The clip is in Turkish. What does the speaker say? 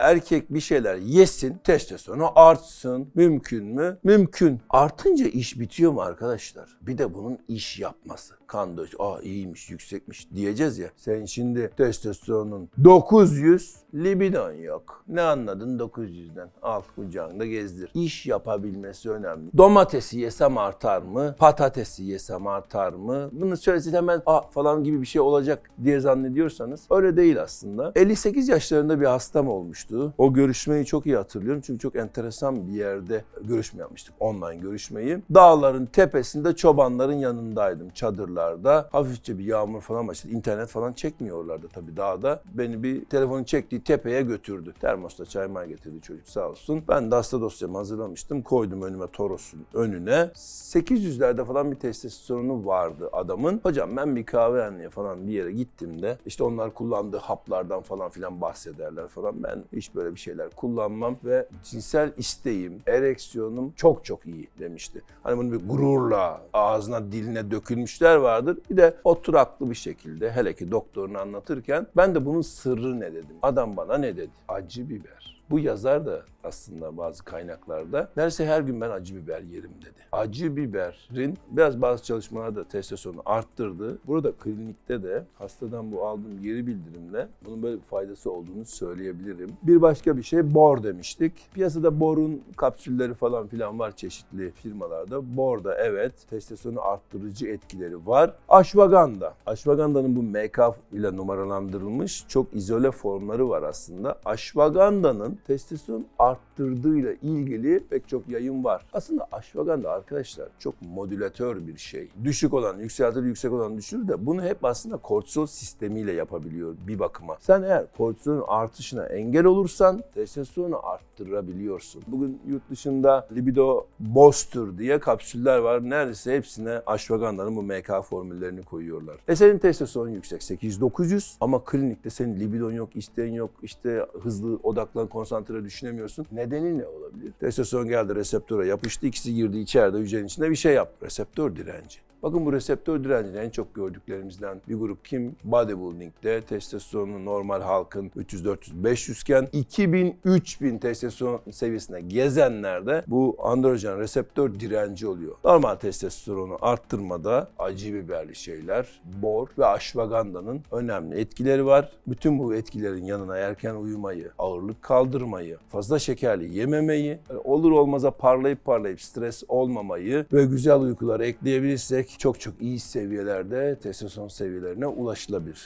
erkek bir şeyler yesin, testosteronu artsın. Mümkün mü? Mümkün. Artınca iş bitiyor mu arkadaşlar? Bir de bunun iş yapması. Kan döş, aa iyiymiş, yüksekmiş diyeceğiz ya. Sen şimdi testosteronun 900, libidon yok. Ne anladın 900'den? Al kucağında gezdir. İş yapabilmesi önemli. Domatesi yesem artar mı? Patatesi yesem artar mı? Bunu söylesin hemen aa falan gibi bir şey olacak diye zannediyorsanız öyle değil aslında. 58 yaşlarında bir hastam olmuştu. O görüşmeyi çok iyi hatırlıyorum çünkü çok enteresan bir yerde görüşme yapmıştık. Online görüşmeyi. Dağların tepesinde çobanların yanındaydım çadırlarda. Hafifçe bir yağmur falan başladı. İnternet falan çekmiyorlardı tabii dağda. Beni bir telefonun çektiği tepeye götürdü. Termosta çay may getirdi çocuk sağ olsun. Ben de hasta dosyamı hazırlamıştım. Koydum önüme Toros'un önüne. 800'lerde falan bir testosteronu vardı adamın. Hocam ben bir kahvehaneye falan bir yere gittiğimde işte onlar kullandığı haplardan falan filan bahsederler falan. Ben hiç böyle bir şeyler kullanmam ve cinsel isteğim, ereksiyonum çok çok iyi demişti. Hani bunu bir gururla ağzına diline dökülmüşler vardır. Bir de oturaklı bir şekilde hele ki doktorunu anlatırken ben de bunun sırrı ne dedim. Adam bana ne dedi? Acı biber. Bu yazar da aslında bazı kaynaklarda neredeyse her gün ben acı biber yerim dedi. Acı biberin biraz bazı çalışmalarda testosteronu arttırdı. Burada klinikte de hastadan bu aldığım geri bildirimle bunun böyle bir faydası olduğunu söyleyebilirim. Bir başka bir şey bor demiştik. Piyasada borun kapsülleri falan filan var çeşitli firmalarda. Bor da evet testosteronu arttırıcı etkileri var. Ashwagandha. Ashwagandha'nın bu MK ile numaralandırılmış çok izole formları var aslında. Ashwagandha'nın testosteron arttırdığıyla ilgili pek çok yayın var. Aslında ashwagandha arkadaşlar çok modülatör bir şey. Düşük olan yükseltir, yüksek olan düşürür de bunu hep aslında kortizol sistemiyle yapabiliyor bir bakıma. Sen eğer kortizolun artışına engel olursan testosteronu arttırabiliyorsun. Bugün yurt dışında libido booster diye kapsüller var. Neredeyse hepsine ashwagandha'nın bu MK formüllerini koyuyorlar. E senin testosteron yüksek 800-900 ama klinikte senin libidon yok, isteğin yok, işte hızlı odaklan, konsantre düşünemiyorsun. Nedeni ne olabilir? Testosteron geldi reseptöre yapıştı, ikisi girdi içeride hücrenin içinde bir şey yaptı. Reseptör direnci. Bakın bu reseptör direncini en çok gördüklerimizden bir grup kim? Bodybuilding'de testosteronu normal halkın 300, 400, 500 iken 2000, 3000 testosteron seviyesine gezenlerde bu androjen reseptör direnci oluyor. Normal testosteronu arttırmada acı biberli şeyler, bor ve ashwagandha'nın önemli etkileri var. Bütün bu etkilerin yanına erken uyumayı, ağırlık kaldırmayı, fazla şekerli yememeyi, olur olmaza parlayıp parlayıp stres olmamayı ve güzel uykuları ekleyebilirsek çok çok iyi seviyelerde testosteron seviyelerine ulaşılabilir.